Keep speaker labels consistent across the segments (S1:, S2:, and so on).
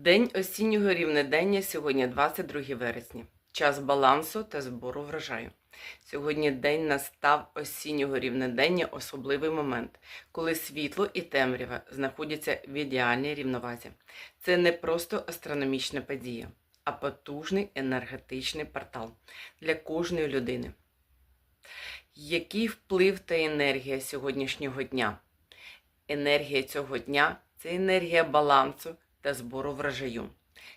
S1: День осіннього рівнодення сьогодні 22 вересня. Час балансу та збору врожаю. Сьогодні день настав осіннього рівнодення особливий момент, коли світло і темрява знаходяться в ідеальній рівновазі. Це не просто астрономічна подія, а потужний енергетичний портал для кожної людини. Який вплив та енергія сьогоднішнього дня? Енергія цього дня це енергія балансу та збору врожаю.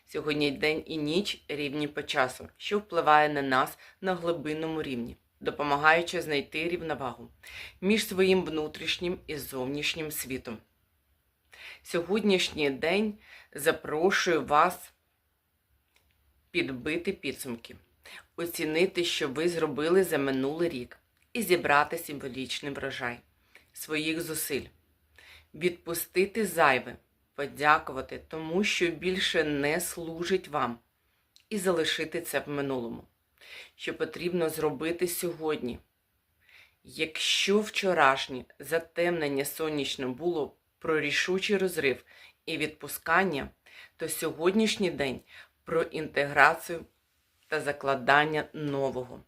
S1: Сьогодні день і ніч рівні по часу, що впливає на нас на глибинному рівні, допомагаючи знайти рівновагу між своїм внутрішнім і зовнішнім світом. Сьогоднішній день запрошую вас підбити підсумки, оцінити, що ви зробили за минулий рік, і зібрати символічний врожай своїх зусиль, відпустити зайве, подякувати тому, що більше не служить вам, і залишити це в минулому. Що потрібно зробити сьогодні. Якщо вчорашнє затемнення сонячне було про рішучий розрив і відпускання, то сьогоднішній день про інтеграцію та закладання нового.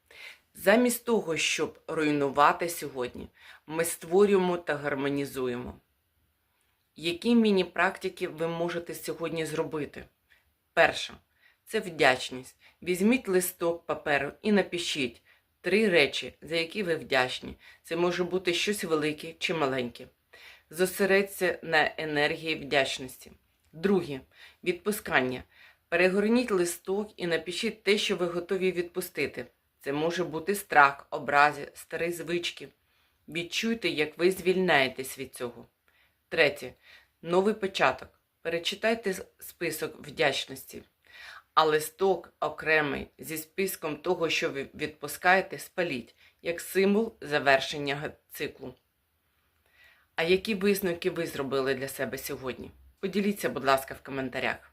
S1: Замість того, щоб руйнувати сьогодні, ми створюємо та гармонізуємо. Які міні-практики ви можете сьогодні зробити? Перше це вдячність. Візьміть листок паперу і напишіть три речі, за які ви вдячні. Це може бути щось велике чи маленьке. Зосередься на енергії вдячності. Друге відпускання. Перегорніть листок і напишіть те, що ви готові відпустити. Це може бути страх, образи, старі звички. Відчуйте, як ви звільняєтесь від цього. Третє. Новий початок. Перечитайте список вдячності. А листок окремий зі списком того, що ви відпускаєте, спаліть, як символ завершення циклу. А які висновки ви зробили для себе сьогодні? Поділіться, будь ласка, в коментарях.